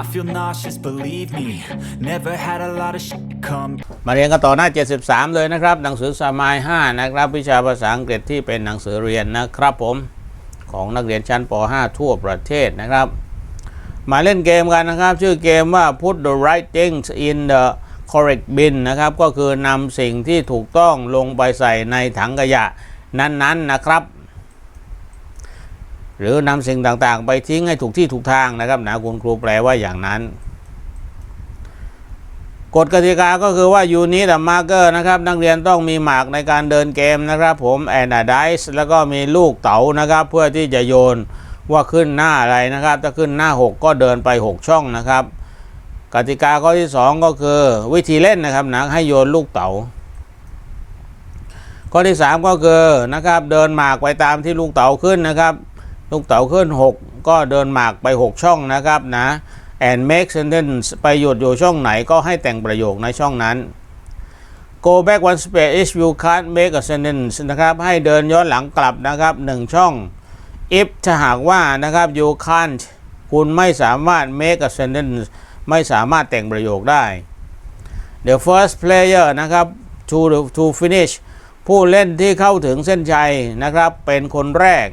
I feel nauseous, believe me. Never had a lot of shit come มาเรียนกันต่อหน้า 73 เลยนะครับ หนังสือสมาย 5 นะครับ วิชาภาษาอังกฤษที่เป็นหนังสือเรียนนะครับผม ของนักเรียนชั้นป .5 ทั่วประเทศนะครับ มาเล่นเกมกันนะครับ ชื่อเกมว่า put the right things in the correct bin นะครับ ก็คือนำสิ่งที่ถูกต้องลงไปใส่ในถังขยะนั้นๆนะครับ หรือนำสิ่งต่างๆ ไปทิ้งให้ถูกที่ถูกทางนะครับนะคุณครูแปลว่าอย่างนั้นกฎกติกาก็คือว่ายูนิตมาร์เกอร์นะครับ นักเรียนต้องมีหมากในการเดินเกมนะครับ ผมแอนด์ไดส์แล้วก็มีลูกเต๋านะครับ เพื่อที่จะโยนว่าขึ้นหน้าอะไรนะครับ ถ้าขึ้นหน้า 6 ก็เดินไป 6 ช่องนะครับ กติกาข้อที่ 2 ก็คือวิธีเล่นนะครับนะให้โยนลูกเต๋าข้อที่ 3 ก็คือนะครับ เดินหมากไปตามที่ลูกเต๋าขึ้นนะครับ ลูกเต๋าขึ้น 6 ก็เดินหมากไป 6 ช่องนะครับนะ and make sentence ไปหยุดอยู่ช่องไหนก็ให้แต่งประโยคในช่องนั้น go back one space if you can't make a sentence นะครับ ให้เดินย้อนหลังกลับนะครับ 1 ช่อง if ถ้าหากว่านะครับ you can't คุณไม่สามารถ make a sentence ไม่สามารถแต่งประโยคได้ the first player นะครับ to to finish ผู้เล่นที่เข้าถึงเส้นชัยนะครับ เป็นคนแรก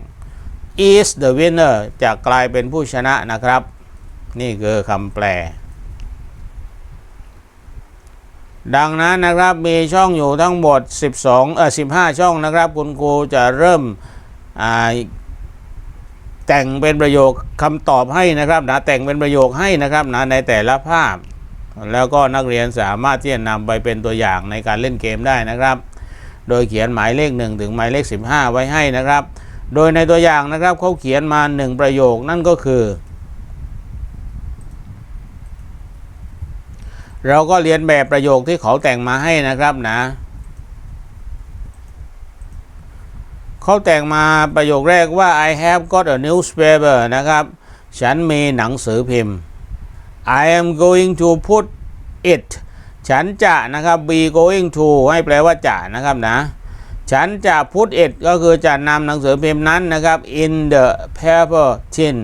is the winner จะกลายเป็นผู้ชนะนะครับ นี่คือคำแปล ดังนั้นนะครับมีช่องอยู่ทั้งหมด 12เอ่อ15 ช่องนะครับ คุณครูจะเริ่มแต่งเป็นประโยคคำตอบให้นะครับนะแต่งเป็นประโยคให้นะครับนะในแต่ละภาพ แล้วก็นักเรียนสามารถที่จะนำไปเป็นตัวอย่างในการเล่นเกมได้นะครับ โดยเขียนหมายเลข 1 ถึงหมายเลข 15 ไว้ให้นะครับ โดยในตัวอย่างนะครับเขาเขียนมา1ประโยคนั่นก็คือ เราก็เรียนแบบประโยคที่เขาแต่งมาให้นะครับนะเขาแต่งมาประโยคแรกว่า I have got a newspaper นะครับ ฉันมีหนังสือพิมพ์ I am going to put it ฉันจะนะครับ be going to ให้แปลว่าจะนะครับนะ ฉันจะ put it ก็คือจะนำหนังสือพิมพ์นั้นนะครับ in the paper tin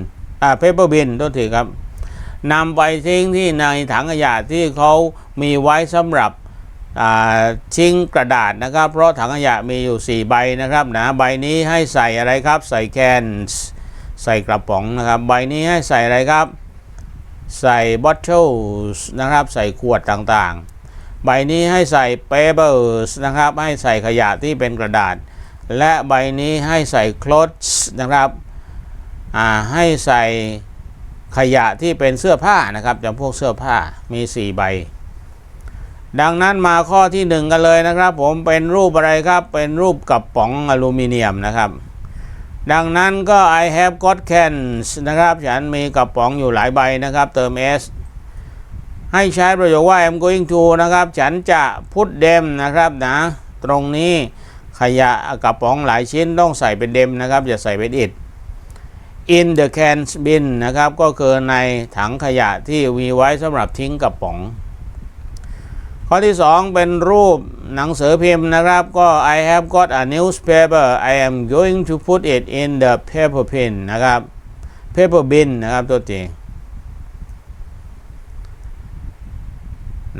อ่า paper bin ต้นทีครับนำไปทิ้งที่ในถังขยะที่เขามีไว้สำหรับอ่าทิ้งกระดาษนะครับ เพราะถังขยะมีอยู่ 4 ใบนะครับนะใบนี้ให้ใส่อะไรครับ ใส่แคนใส่กระป๋องนะครับ ใบนี้ให้ใส่อะไรครับ ใส่ bottles นะครับ ใส่ขวดต่างๆ ใบนี้ให้ใส่ papers นะครับ ให้ใส่ขยะที่เป็นกระดาษ และใบนี้ให้ใส่ clothes นะครับให้ใส่ขยะที่เป็นเสื้อผ้านะครับจำพวกเสื้อผ้ามี 4 ใบ ดังนั้นมาข้อที่ 1 กันเลยนะครับ ผมเป็นรูปอะไรครับ เป็นรูปกระป๋องอลูมิเนียมนะครับ ดังนั้นก็ I have got cans นะครับ ฉันมีกระป๋องอยู่หลายใบนะครับ เติม s ให้ใช้ประโยคว่า I'm going to นะครับ ฉันจะพุดเดมนะครับนะตรงนี้ขยะกระป๋องหลายชิ้นต้องใส่เป็นเดมนะครับ อย่าใส่เป็น it in the cans bin นะครับ ก็คือในถังขยะที่มีไว้สำหรับทิ้งกระป๋อง ข้อที่ 2 เป็นรูปหนังสือพิมพ์นะครับ ก็ I have got a newspaper I am going to put it in the paper bin นะครับ paper bin นะครับตัวจริง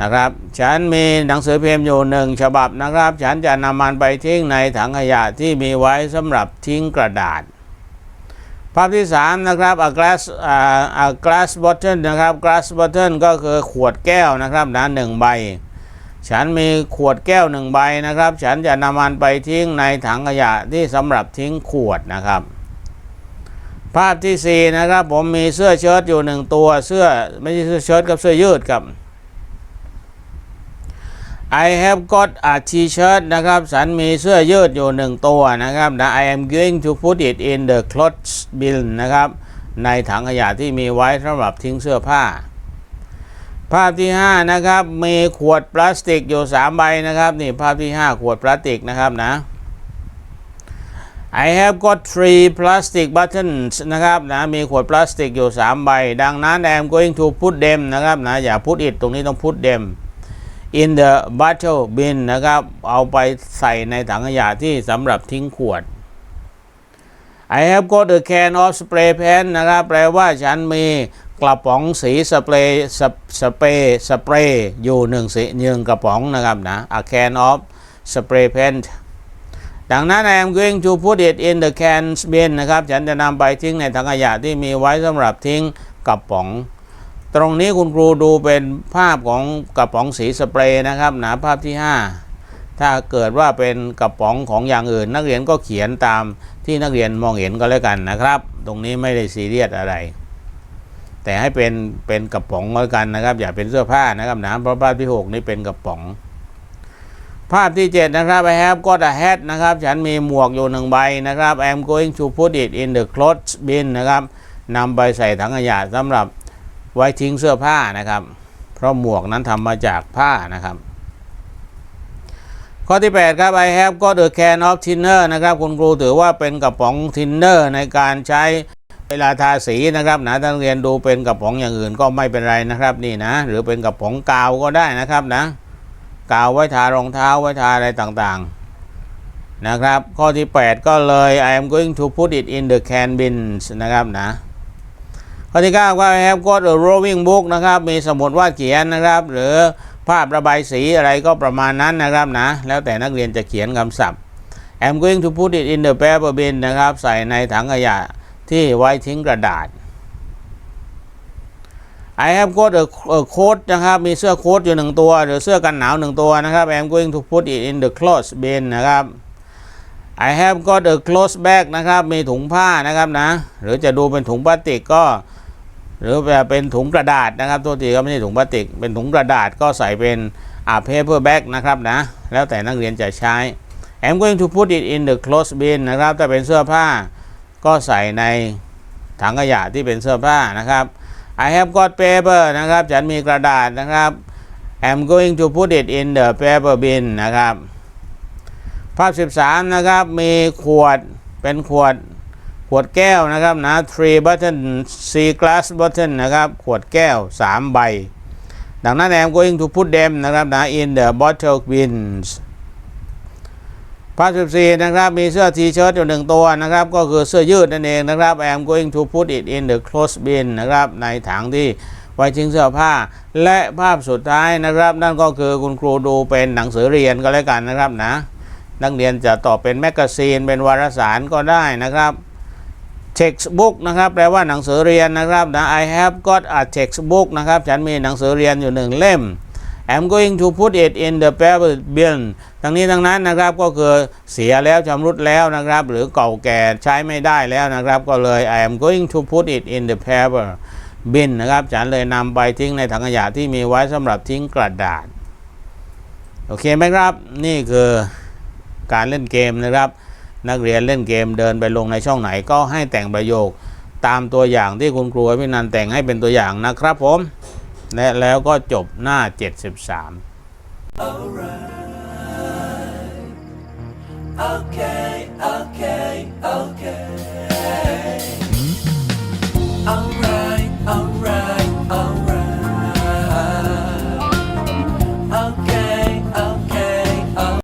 นะครับ ฉันมีหนังสือพิมพ์อยู่หนึ่งฉบับนะครับ ฉันจะนำมันไปทิ้งในถังขยะที่มีไว้สำหรับทิ้งกระดาษ ภาพที่ 3 นะครับ a glass อ่า a glass bottle นะครับ glass bottle ก็คือขวดแก้วนะครับนะหนึ่งใบ ฉันมีขวดแก้วหนึ่งใบนะครับ ฉันจะนำมันไปทิ้งในถังขยะที่สำหรับทิ้งขวดนะครับภาพที่ 4 นะครับ ผมมีเสื้อเชิ้ตอยู่หนึ่งตัวเสื้อไม่ใช่เสื้อเชิ้ตกับเสื้อยืดครับ I have got a t-shirt นะครับ ฉันมีเสื้อยืดอยู่หนึ่งตัวนะครับนะ I am going to put it in the clothes bin นะครับ ในถังขยะที่มีไว้สำหรับทิ้งเสื้อผ้า ภาพที่ 5 นะครับ มีขวดพลาสติกอยู่ 3 ใบนะครับ นี่ภาพที่ 5 ขวดพลาสติกนะครับนะ I have got three plastic buttons นะครับนะมีขวดพลาสติกอยู่ 3 ใบ ดังนั้น I am going to put them นะครับนะอย่า put it ตรงนี้ต้อง put them in the bottle bin นะครับ เอาไปใส่ในถังขยะที่สำหรับทิ้งขวด I have got a can of spray paint นะครับ แปลว่าฉันมีกระป๋องสีสเปรย์สเปรย์สเปรย์อยู่หนึ่งสีหนึ่งกระป๋องนะครับนะ a can of spray paint ดังนั้น I am going to put it in the can bin นะครับ ฉันจะนำไปทิ้งในถังขยะที่มีไว้สำหรับทิ้งกระป๋อง ตรงนี้คุณครูดูเป็นภาพของกระป๋องสีสเปรย์นะครับ หนะภาพที่ 5 ถ้าเกิดว่าเป็นกระป๋องของอย่างอื่น นักเรียนก็เขียนตามที่นักเรียนมองเห็นก็แล้วกันนะครับ ตรงนี้ไม่ได้ซีเรียสอะไร แต่ให้เป็นเป็นกระป๋องแล้วกันนะครับ อย่าเป็นเสื้อผ้านะครับหนะเพราะภาพที่ 6 นี่เป็นกระป๋อง ภาพที่ 7 นะครับ I have got a hat นะครับ ฉันมีหมวกอยู่หนึ่งใบนะครับ I'm going to put it in the clothes bin นะครับนำไปใส่ถังขยะสำหรับ ไว้ทิ้งเสื้อผ้านะครับ เพราะหมวกนั้นทำมาจากผ้านะครับ ข้อที่ 8 ครับ I have got a can of thinner นะครับคุณครูถือว่าเป็นกระป๋อง thinner ในการใช้เวลาทาสีนะครับนะถ้านเรียนดูเป็นกระป๋องอย่างอื่นก็ไม่เป็นไรนะครับนี่นะ หรือเป็นกระป๋องกาวก็ได้นะครับนะกาวไว้ทารองเท้าไว้ทาอะไรต่างๆนะครับ ข้อที่ 8 ก็เลย I am going to put it in the can bins นะครับนะ ข้อที่9ก็ I have got a drawing book นะครับ มีสมุดวาดเขียนนะครับ หรือภาพระบายสีอะไรก็ประมาณนั้นนะครับนะ แล้วแต่นักเรียนจะเขียนคำศัพท์ I'm going to put it in the paper bin นะครับ ใส่ในถังขยะที่ไว้ทิ้งกระดาษ I have got a, a coat นะครับ มีเสื้อโค้ทอยู่หนึ่งตัว หรือเสื้อกันหนาวหนึ่งตัวนะครับ I'm going to put it in the clothes bin นะครับ I have got a clothes bag นะครับ มีถุงผ้านะครับนะ หรือจะดูเป็นถุงพลาสติกก็ หรือแบบเป็นถุงกระดาษนะครับตัวทีก็ไม่ใช่ถุงพลาสติก เป็นถุงกระดาษก็ใส่เป็นอ่า paper bag นะครับนะ แล้วแต่นักเรียนจะใช้ I'm going to put it in the clothes bin นะครับถ้าเป็นเสื้อผ้าก็ใส่ในถังขยะที่เป็นเสื้อผ้านะครับ I have got paper นะครับ ฉันมีกระดาษนะครับ I'm going to put it in the paper bin นะครับ ภาพ 13 นะครับ มีขวดเป็นขวด วดแก้วนะครับนะ three button C glass button นะครับ ขวดแก้ว 3 ใบ ดังนั้น I'm going to put them นะครับนะ in the bottle bins ภาพ14นะครับ มีเสื้อทีเชิ้ตอยู่หนึ่งตัวนะครับ ก็คือเสื้อยืดนั่นเองนะครับ I'm going to put it in the clothes bin นะครับ ในถังที่ไว้ทิ้งเสื้อผ้า และภาพสุดท้ายนะครับ นั่นก็คือคุณครูดูเป็นหนังสือเรียนก็แล้วกันนะครับนะ นักเรียนจะตอบเป็นแมกกาซีนเป็นวารสารก็ได้นะครับ textbook นะครับแปลว่าหนังสือเรียนนะครับนะ I have got a textbook นะครับ ฉันมีหนังสือเรียนอยู่หนึ่งเล่ม I'm going to put it in the paper bin ทั้งนี้ทั้งนั้นนะครับก็คือเสียแล้วชำรุดแล้วนะครับ หรือเก่าแก่ใช้ไม่ได้แล้วนะครับ ก็เลย I am going to put it in the paper bin นะครับ ฉันเลยนำไปทิ้งในถังขยะที่มีไว้สำหรับทิ้งกระดาษ โอเคไหมครับ นี่คือการเล่นเกมนะครับ นักเรียนเล่นเกมเดินไปลงในช่องไหนก็ให้แต่งประโยค ตามตัวอย่างที่คุณครูพินันแต่งให้เป็นตัวอย่างนะครับผม และแล้วก็จบหน้า 73 Alright.